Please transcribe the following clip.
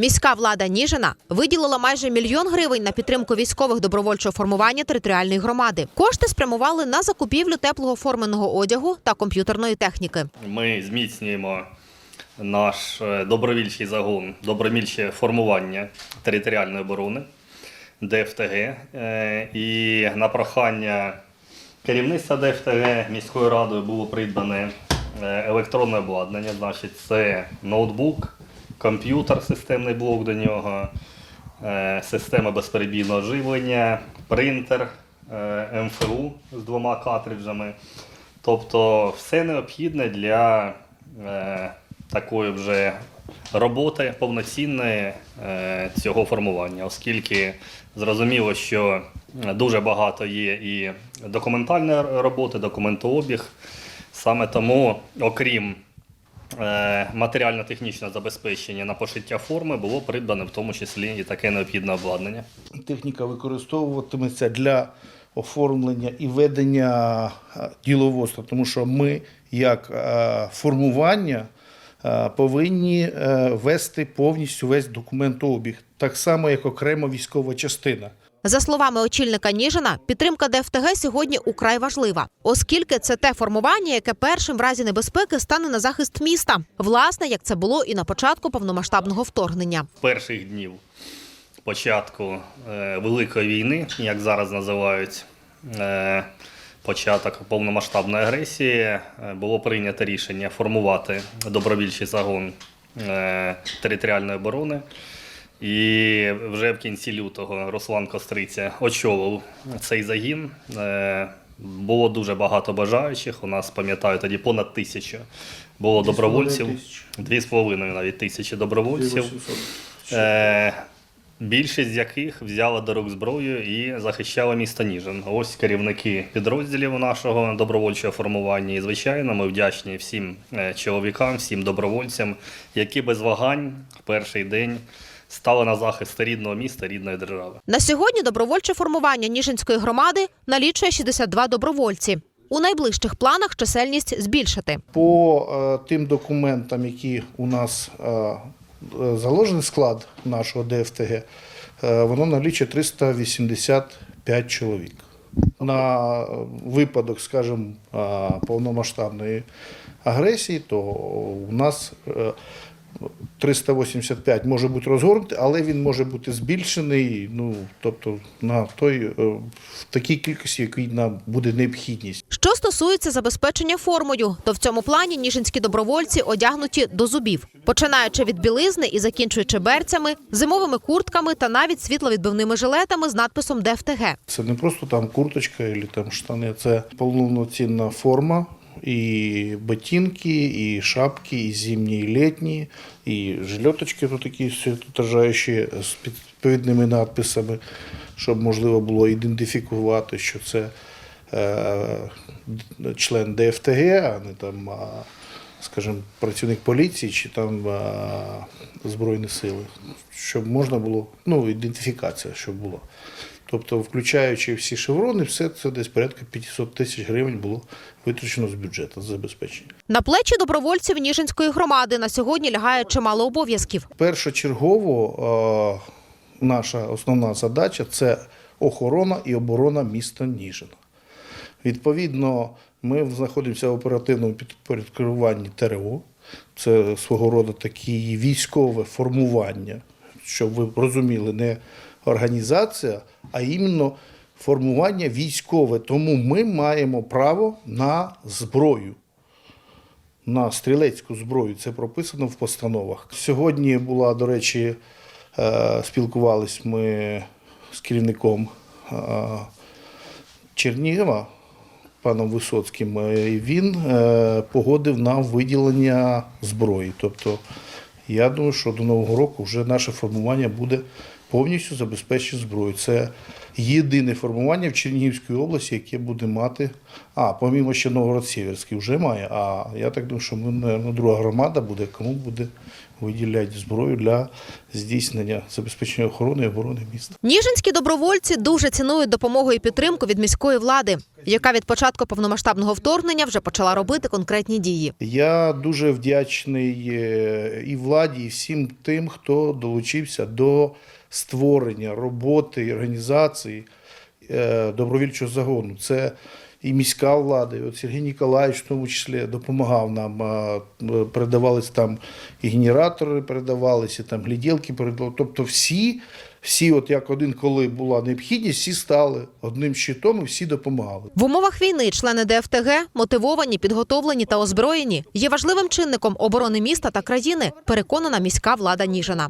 Міська влада Ніжина виділила майже мільйон гривень на підтримку військових добровольчого формування територіальної громади. Кошти спрямували на закупівлю теплого форменого одягу та комп'ютерної техніки. Ми зміцнюємо наш е, добровільчий загон, добровільче формування територіальної оборони ДФТГ. Е, І на прохання керівництва ДФТГ міською радою було придбане е, електронне обладнання. Значить, це ноутбук, комп'ютер, системний блок до нього, е, система безперебійного живлення, принтер е, МФУ з двома картриджами. Тобто все необхідне для е, такої вже роботи повноцінної цього формування, оскільки зрозуміло, що дуже багато є і документальної роботи, документообіг. Саме тому, окрім е, матеріально-технічного забезпечення на пошиття форми, було придбане в тому числі і таке необхідне обладнання. Техніка використовуватиметься для оформлення і ведення е, діловодства, тому що ми, як е, формування, повинні вести повністю весь документообіг, так само як окрема військова частина. За словами очільника Ніжина, підтримка ДФТГ сьогодні украй важлива, оскільки це те формування, яке першим в разі небезпеки стане на захист міста, власне, як це було і на початку повномасштабного вторгнення. перших днів початку е, Великої війни, як зараз називають, е, початок повномасштабної агресії, е, було прийнято рішення формувати добровільчий загон територіальної оборони. І вже в кінці лютого Руслан Костриця очолив цей загін. Е, Було дуже багато бажаючих. У нас, пам'ятаю, тоді понад тисячу було добровольців. Дві з половиною навіть тисячі добровольців. Е, більшість з яких взяла до рук зброю і захищала місто Ніжин. Ось керівники підрозділів нашого добровольчого формування. І, звичайно, ми вдячні всім е, чоловікам, всім добровольцям, які без вагань в перший день стали на захист рідного міста, рідної держави. На сьогодні добровольче формування Ніжинської громади налічує 62 добровольці. У найближчих планах чисельність збільшити. По е, тим документам, які у нас е, заложений склад нашого ДФТГ, е, воно налічує 385 чоловік. На випадок, скажімо, повномасштабної агресії, то у нас 385 може бути розгорнутий, але він може бути збільшений, ну тобто на той е, в такій кількості, якій нам буде необхідність. Що стосується забезпечення формою, то в цьому плані ніжинські добровольці одягнуті до зубів, починаючи від білизни і закінчуючи берцями, зимовими куртками та навіть світловідбивними жилетами з надписом ДФТГ. Це не просто там курточка або там штани, це повноцінна форма. І ботинки, і шапки, і зимні, і літні, і жильоточки тут такі світотражаючі з відповідними надписами, щоб можливо було ідентифікувати, що це е, член ДФТГ, а не там, скажімо, працівник поліції чи там а, Збройні сили, щоб можна було, ну, ідентифікація, щоб була. Тобто, включаючи всі шеврони, все це десь порядка 500 тисяч гривень було витрачено з бюджету з забезпечення. На плечі добровольців Ніжинської громади на сьогодні лягає чимало обов'язків. Першочергово наша основна задача це охорона і оборона міста Ніжина. Відповідно, ми знаходимося в оперативному підпорядкуванні ТРО. Це свого роду таке військове формування, щоб ви розуміли, не організація, а іменно формування військове. Тому ми маємо право на зброю на стрілецьку зброю. Це прописано в постановах. Сьогодні була, до речі, е, спілкувались ми з керівником е, Чернігова, паном Висоцьким. е, Він погодив нам виділення зброї. Тобто, я думаю, що до Нового року вже наше формування буде повністю забезпечить зброю. Це єдине формування в Чернігівській області, яке буде мати. А, помімо ще Новгород-Сіверський вже має. А я так думаю, що ми, наверное, друга громада буде, кому буде виділяти зброю для здійснення забезпечення охорони і оборони міста. Ніжинські добровольці дуже цінують допомогу і підтримку від міської влади, яка від початку повномасштабного вторгнення вже почала робити конкретні дії. Я дуже вдячний е, і владі, і всім тим, хто долучився до створення роботи і організації е, добровільчого загону. Це і міська влада, і от Сергій Ніколаївич в тому числі допомагав нам. е, Передавались там і генератори, передавалися, там гляділки передавали. Тобто всі, всі, от як один, коли була необхідність, всі стали одним щитом і всі допомагали. В умовах війни члени ДФТГ мотивовані, підготовлені та озброєні є важливим чинником оборони міста та країни. Переконана міська влада Ніжина.